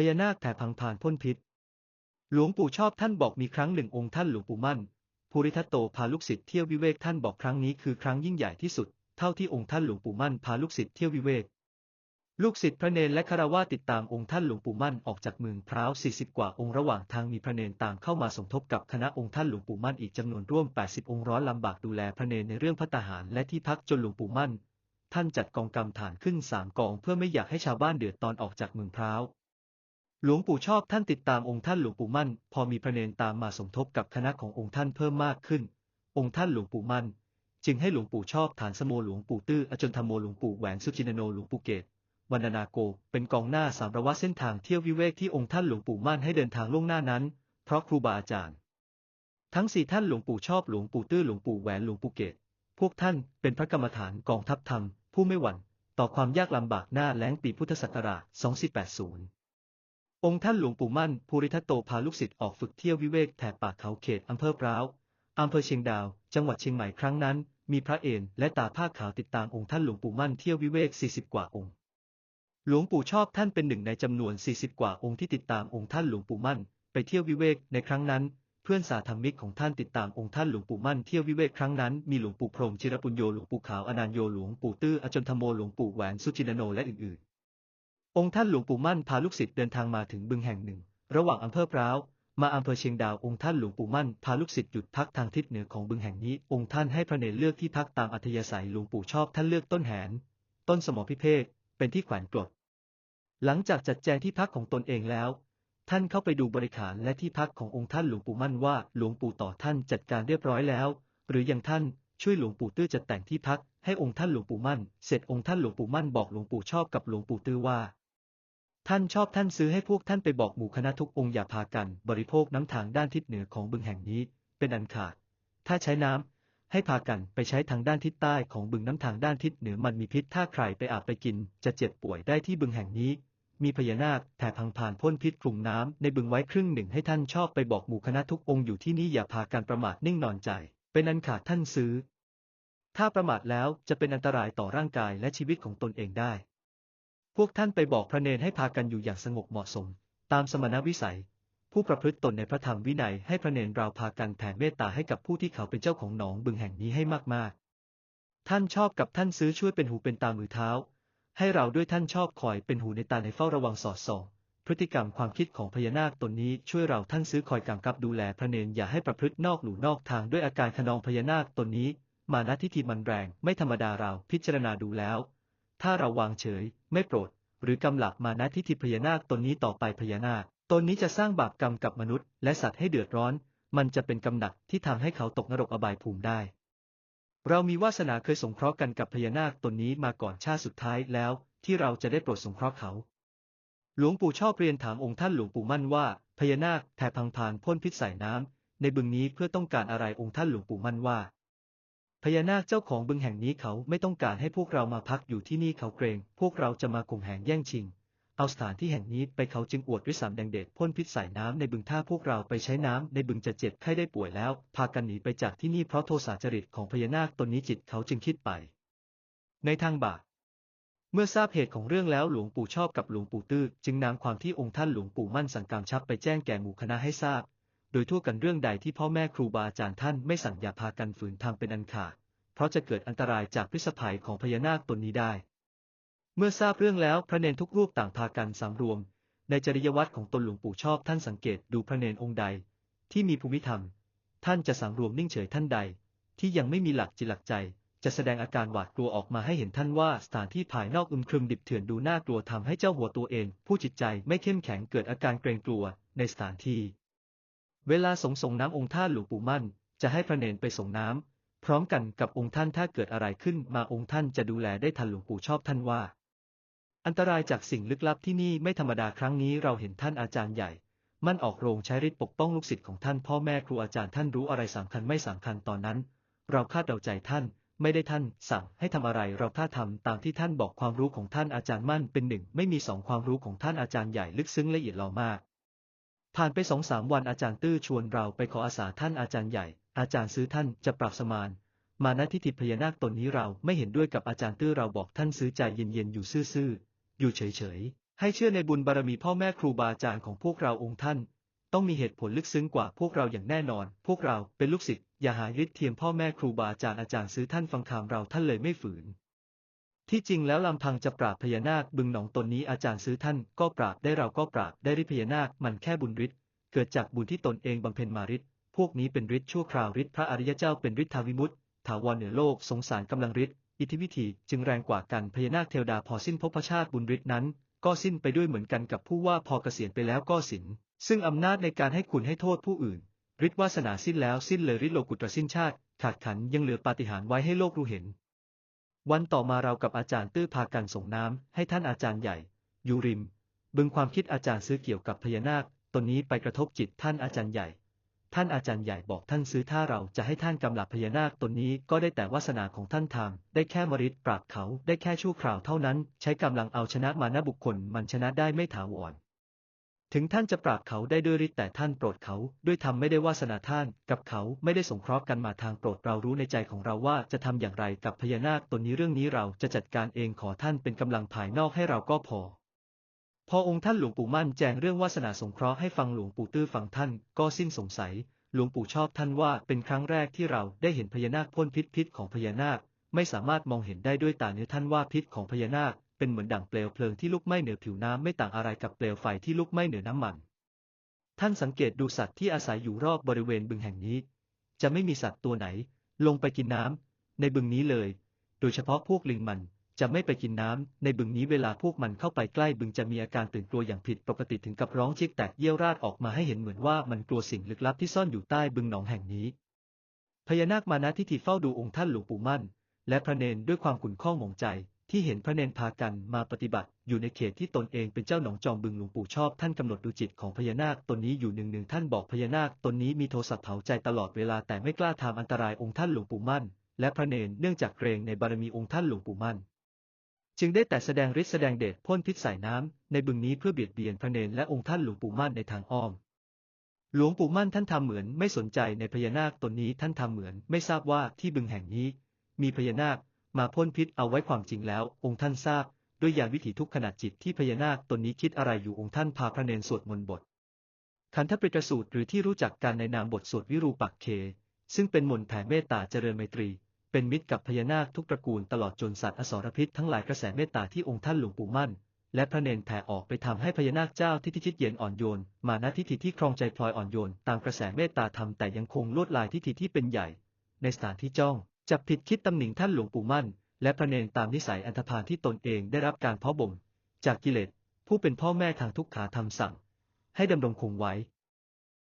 พญานาคแต่พังผ่านพ่นพิษ หลวงปู่ชอบท่านบอกมีครั้งหนึ่งองค์ท่านหลวงปู่มั่น ภูริทัตโตพาลูกศิษย์เที่ยววิเวกท่านบอกครั้งนี้คือครั้งยิ่งใหญ่ที่สุด เท่าที่องค์ท่านหลวงปู่มั่นพาลูกศิษย์เที่ยววิเวก ลูกศิษย์พระเนนและคารวะติดตามองค์ท่านหลวงปู่มั่นออกจากเมืองพร้าว40 กว่าองค์ระหว่างทางมีพระเนนตามเข้ามาสมทบกับคณะองค์ท่านหลวงปู่มั่นอีกจำนวนร่วม 80 องค์ร้อนลำบากดูแลพระเนนในเรื่องพัตตาหารและที่พักจนหลวงปู่มั่นท่านจัดกองกำฐานขึ้นสามกองเพื่อไม่อยากให้ชาวบ้านเดือดตอนออกจากเมืองพร้าว หลวงปู่ชอบท่านติดตามองค์ท่านหลวงปู่มั่น พอมีพระเนนตามมาสมทบกับคณะขององค์ท่านเพิ่มมากขึ้น องค์ท่านหลวงปู่มั่น จึงให้หลวงปู่ชอบฐานสโมหลวงปู่ตื้ออจนธรรมโมหลวงปู่แหวนสุจินโนหลวงปู่เกตวันนาโก เป็นกองหน้าสามระวะเส้นทางเที่ยววิเวกที่องค์ท่านหลวงปู่มั่นให้เดินทางล่วงหน้านั้น เพราะครูบาอาจารย์ ทั้งสี่ท่านหลวงปู่ชอบหลวงปู่ตื้อหลวงปู่แหวนหลวงปู่เกตพวกท่านเป็นพระกรรมฐานกองทัพธรรม ผู้ไม่หวั่น ต่อความยากลำบากหน้าแล้งปีพุทธศักราช 2480 องค์ท่านหลวงปู่มั่นภูริทัตโตพาลูกศิษย์ออกฝึกเที่ยววิเวกแถบป่าเขาเขตอำเภอพร้าวอำเภอเชียงดาว จังหวัดเชียงใหม่ครั้งนั้น มีพระเอนและตาผ้าขาวติดตามองค์ท่านหลวงปู่มั่นเที่ยววิเวก 40 กว่าองค์ หลวงปู่ชอบท่านเป็นหนึ่งในจำนวน 40 กว่าองค์ที่ติดตามองค์ท่านหลวงปู่มั่น ไปเที่ยววิเวกในครั้งนั้น เพื่อนสาธรรมิกของท่านติดตามองค์ท่านหลวงปู่มั่นเที่ยววิเวกครั้งนั้นมีหลวงปู่พรมจิรปุญโยหลวงปู่ขาวอนันโยหลวงปู่ตื้ออจนธโมหลวงปู่แหวนสุจินโนและอื่นๆ องค์ท่านหลวงปู่มั่นพาลูกศิษย์เดินทางมาถึงบึงแห่งหนึ่ง ระหว่างอำเภอพร้าวมาอำเภอเชียงดาวองค์ท่านหลวงปู่มั่นพาลูกศิษย์หยุดพักทางทิศเหนือของบึงแห่งนี้ องค์ท่านให้พระเนรเลือกที่พักตามอัธยาศัยหลวงปู่ชอบท่านเลือกต้นแหน ต้นสมอพิเภกเป็นที่แขวนกรดหลังจากจัดแจงที่พักของตนเองแล้ว ท่านเข้าไปดูบริขารและที่พักขององค์ท่านหลวงปู่มั่นว่าหลวงปู่ต่อท่านจัดการเรียบร้อยแล้ว หรือยังท่านช่วยหลวงปู่ตื้อจัดแต่งที่พักให้องค์ท่านหลวงปู่มั่น เสร็จองค์ท่านหลวงปู่มั่นบอกหลวงปู่ชอบกับหลวงปู่ตื้อว่า ท่านชอบท่านซื้อให้พวกท่านไปบอกหมู่คณะทุกองค์อย่าพากัน บริโภคน้ำทางด้านทิศเหนือของบึงแห่งนี้ เป็นอันขาด ถ้าใช้น้ำให้พากันไปใช้ทางด้านทิศใต้ของบึงน้ำทางด้านทิศเหนือมันมีพิษถ้าใครไปอาบไปกิน จะเจ็บป่วยได้ที่บึงแห่งนี้ มีพญานาคแผ่พังผ่านพ่นพิษกลุ่มน้ำในบึงไว้ครึ่งหนึ่งให้ท่านชอบไปบอกหมู่คณะทุกองค์อยู่ที่นี่อย่าพากันประมาทนิ่งนอนใจ เป็นอันขาดท่านซื้อ ถ้าประมาทแล้วจะเป็นอันตรายต่อร่างกายและชีวิตของตนเองได้ พวกท่านไปบอกพระเนรให้พากันอยู่อย่างสงบเหมาะสม ตามสมณวิสัย ผู้ประพฤติตนในพระธรรมวินัยให้พระเนรเราพากันแผ่เมตตาให้กับผู้ที่เขาเป็นเจ้าของหนองบึงแห่งนี้ให้มากๆ ท่านชอบกับท่านซื้อช่วยเป็นหูเป็นตามือเท้า ให้เราด้วยท่านชอบคอยเป็นหูในตาในเฝ้าระวังสอดส่องพฤติกรรมความคิดของพญานาคตนนี้ช่วยเราท่านซื้อคอยกำกับดูแลพระเนรอย่าให้ประพฤตินอกหลู่นอกทางด้วยอาการขนองพญานาคตนนี้ มานะทิฏฐิมันแรง ไม่ธรรมดาเราพิจารณาดูแล้ว ถ้าเราวางเฉย ไม่โปรด หรือกำหลับมานะทิฏฐิพญานาคตนนี้ต่อไปพญานาคตนนี้จะสร้างบาปกรรมกับมนุษย์ และสัตว์ให้เดือดร้อน มันจะเป็นกำหนักที่ทำให้เขาตกนรกอบายภูมิได้ เรามีวาสนาเคยสงเคราะห์กันกับพญานาคตนนี้มาก่อนชาติสุดท้ายแล้ว ที่เราจะได้โปรดสงเคราะห์เขา หลวงปู่ชอบเรียนถามองค์ท่านหลวงปู่มั่นว่าพญานาคแผ่พังพานพ่นพิษใส่น้ำในบึงนี้เพื่อต้องการอะไรองค์ท่านหลวงปู่มั่นว่า พญานาคเจ้าของบึงแห่งนี้เขาไม่ต้องการให้พวกเรามาพักอยู่ที่นี่เขาเกรง พวกเราจะมาข่มแหงแย่งชิง เอาสถานที่แห่งนี้ไปเขาจึงอวดวิสามแดงเดชพ่นพิษใส่น้ำในบึงถ้าพวกเราไปใช้น้ำในบึงจะเจ็บไข้ได้ป่วยแล้ว พากันหนีไปจากที่นี่เพราะโทสะจริตของพญานาคตนนี้จิตเขาจึงคิดไป ในทางบาปเมื่อทราบเหตุของเรื่องแล้วหลวงปู่ชอบกับหลวงปู่ตื้อจึงนำความที่องค์ท่านหลวงปู่มั่นสั่งกำชับไปแจ้งแก่หมู่คณะให้ทราบ โดยทั่วกันเรื่องใดที่พ่อแม่ครูบาอาจารย์ท่านไม่สั่งอย่าพากันฝืนทำเป็นอันขาด เพราะจะเกิดอันตรายจากพิษภัยของพญานาคตนนี้ได้ เมื่อทราบเรื่องแล้วพระเนนทุกรูปต่างพากันสำรวม ในจริยวัตรของตนหลวงปู่ชอบท่านสังเกตดูพระเนนองค์ใด ที่มีภูมิธรรม ท่านจะสังรวมนิ่งเฉยท่านใด ที่ยังไม่มีหลักจิตหลักใจ จะแสดงอาการหวาดกลัวออกมาให้เห็นท่านว่าสถานที่ภายนอกอึมครึมดิบเถื่อนดูน่ากลัวทำให้เจ้าหัวตัวเอง ผู้จิตใจไม่เข้มแข็งเกิดอาการเกรงกลัวในสถานที่ เวลาสงส่งน้ำองค์ท่านหลวงปู่มั่น จะให้พระเนนไปส่งน้ำพร้อมกันกับองค์ท่านถ้าเกิดอะไรขึ้นมาองค์ท่านจะดูแลได้ทันหลวงปู่ชอบท่านว่า อันตรายจากสิ่งลึกลับที่นี่ไม่ธรรมดาครั้งนี้เราเห็นท่านอาจารย์ใหญ่ มั่นออกโรงใช้ฤทธิ์ปกป้องลูกศิษย์ของท่านพ่อแม่ครูอาจารย์ท่านรู้อะไรสำคัญไม่สำคัญตอนนั้น เราคาดเดาใจท่านไม่ได้ท่านสั่งให้ทำอะไรเราคาดทำตามที่ท่านบอกความรู้ของท่านอาจารย์มั่นเป็นหนึ่งไม่มีสองความรู้ของท่านอาจารย์ใหญ่ลึกซึ้งละเอียดเรามาก ผ่านไปสองสามวันอาจารย์ตื้อชวนเราไปขออาสาท่านอาจารย์ใหญ่ อาจารย์ซื้อท่านจะปรับสมาน มาณทิฏฐิพญานาคตนนี้เราไม่เห็นด้วยกับอาจารย์ตื้อเราบอกท่านซื้อใจเย็นๆอยู่ซื่อๆอยู่เฉยๆ ให้เชื่อในบุญบารมีพ่อแม่ครูบาอาจารย์ของพวกเราองค์ท่าน ต้องมีเหตุผลลึกซึ้งกว่าพวกเราอย่างแน่นอน พวกเราเป็นลูกศิษย์อย่าหาฤทธิ์เทียมพ่อแม่ครูบาอาจารย์อาจารย์ซื้อท่านฟังคำเราท่านเลยไม่ฝืน ที่จริงแล้วลำพังจะปราบพญานาคบึงหนองตนนี้อาจารย์ซื้อท่านก็ปราบได้เราก็ปราบได้ฤทธิ์พญานาคมันแค่บุญฤทธิ์เกิดจากบุญที่ตนเองบำเพ็ญมาฤทธิ์พวกนี้เป็นฤทธิ์ชั่วคราวฤทธิ์พระอริยเจ้าเป็นฤทธาวิมุตติถาวรเหนือโลกสงสารกำลังฤทธิ์อิทธิวิธีจึงแรงกว่ากันพญานาคเทวดาพอสิ้นภพชาติบุญฤทธิ์นั้น ก็สิ้นไปด้วยเหมือนกันกับผู้ว่าพอเกษียณไปแล้วก็สินซึ่งอำนาจในการให้คุณให้โทษผู้อื่นฤทธิ์วาสนาสิ้นแล้วสิ้นเลยฤทธิ์โลกุตรสิ้นชาติขาดขันยังเหลือปาฏิหาริย์ไว้ให้โลกรู้เห็น วันต่อมาเรากับอาจารย์ตื้อพากันส่งน้ำให้ท่านอาจารย์ใหญ่ อยู่ริม บึงความคิดอาจารย์ซื้อเกี่ยวกับพญานาคตนนี้ไปกระทบจิตท่านอาจารย์ใหญ่ ท่านอาจารย์ใหญ่บอกท่านซื้อถ้าเราจะให้ท่านกำลับพญานาคตนนี้ก็ได้แต่วาสนาของท่านทำได้แค่มริดปราบเขาได้แค่ชั่วคราวเท่านั้น ใช้กำลังเอาชนะมานะบุคคลมันชนะได้ไม่ถาวร ถึงท่านจะปราบเขาได้ด้วยฤทธิ์แต่ท่านโปรดเขาด้วยธรรมไม่ได้วาสนาท่าน กับเขาไม่ได้สงเคราะห์กันมาทางโปรดเรารู้ในใจของเราว่าจะทำอย่างไรกับพญานาคตนนี้เรื่องนี้เราจะจัดการเองขอท่านเป็นกำลังภายนอกให้เราก็พอ พอองค์ท่านหลวงปู่มั่นแจงเรื่องวาสนาสงเคราะห์ให้ฟังหลวงปู่ตื้อฟังท่านก็สิ้นสงสัย หลวงปู่ชอบท่านว่าเป็นครั้งแรกที่เราได้เห็นพญานาคพ่นพิษพิษของพญานาค ไม่สามารถมองเห็นได้ด้วยตาเนื้อท่านว่าพิษของพญานาค เป็นเหมือนดั่งเปลวเพลิงที่ลุกไหม้เหนือผิวน้ำไม่ต่างอะไรกับเปลวไฟที่ลุกไหม้เหนือน้ำมัน ท่านสังเกตดูสัตว์ที่อาศัยอยู่รอบบริเวณบึงแห่งนี้ จะไม่มีสัตว์ตัวไหน ลงไปกินน้ำในบึงนี้เลย โดยเฉพาะพวกลิงมันจะไม่ไปกินน้ำในบึงนี้เวลาพวกมันเข้าไปใกล้บึงจะมีอาการตื่นกลัวอย่างผิดปกติถึงกับร้องเชียกแตกเยี่ยวราดออกมาให้เห็นเหมือนว่ามันกลัวสิ่งลึกลับที่ซ่อนอยู่ใต้บึงหนองแห่งนี้ พญานาคมานะทิฏฐิเฝ้าดูองค์ท่านหลวงปู่มั่น และพระเนนด้วยความขุ่นข้องหมองใจ ที่เห็นพระเนนพากันมาปฏิบัติอยู่ในเขตที่ตนเองเป็นเจ้าหนองจอมบึงหลวงปู่ชอบท่านกำหนดดูจิตของพญานาคตนนี้อยู่หนึ่งหนึ่งท่านบอกพญานาคตนนี้มีโทสะเผาใจตลอดเวลาแต่ไม่กล้าทำอันตรายองค์ท่านหลวงปู่มั่น และพระเนนเนื่องจากเกรงในบารมีองค์ท่านหลวงปู่มั่น จึงได้แต่แสดงฤทธิ์แสดงเดชพ่นพิษใส่น้ำในบึงนี้เพื่อเบียดเบียนพระเนนและองค์ท่านหลวงปู่มั่นในทางอ้อมหลวงปู่มั่นท่านทำเหมือนไม่สนใจในพญานาคตนนี้ท่านทำเหมือนไม่ทราบว่าที่บึงแห่งนี้ มีพญานาค มาพ่นพิษเอาไว้ความจริงแล้ว องค์ท่านทราบ ด้วยญาณวิถีทุกขณะจิตที่พญานาคตนนี้คิดอะไรอยู่องค์ท่านพาพระเนนสวดมนต์บทขันธปริกสูตรหรือที่รู้จักกันในนามบทสวดวิรูปักเค ซึ่งเป็นมนต์แผ่เมตตาเจริญไมตรี เป็นมิตรกับพญานาคทุกตระกูลตลอดจนสัตว์อสรพิษทั้งหลายกระแสเมตตาที่องค์ท่านหลวงปู่มั่น และพระเนนแผ่ออกไปทำให้พญานาคเจ้าที่ทิชิตเย็นอ่อนโยน มานะทิฏฐิที่ครองใจพลอยอ่อนโยน ตามกระแสเมตตาธรรมแต่ยังคงลวดลายทิฏฐิที่เป็นใหญ่ ในสถานที่จ้อง จับผิดคิดตำหนิท่านหลวงปู่มั่น และพระเนนตามนิสัยอันธพาลที่ตนเองได้รับการเพาะบ่ม จากกิเลสผู้เป็นพ่อแม่ทางทุกขาธรรมสั่ง ให้ดำรงคงไว้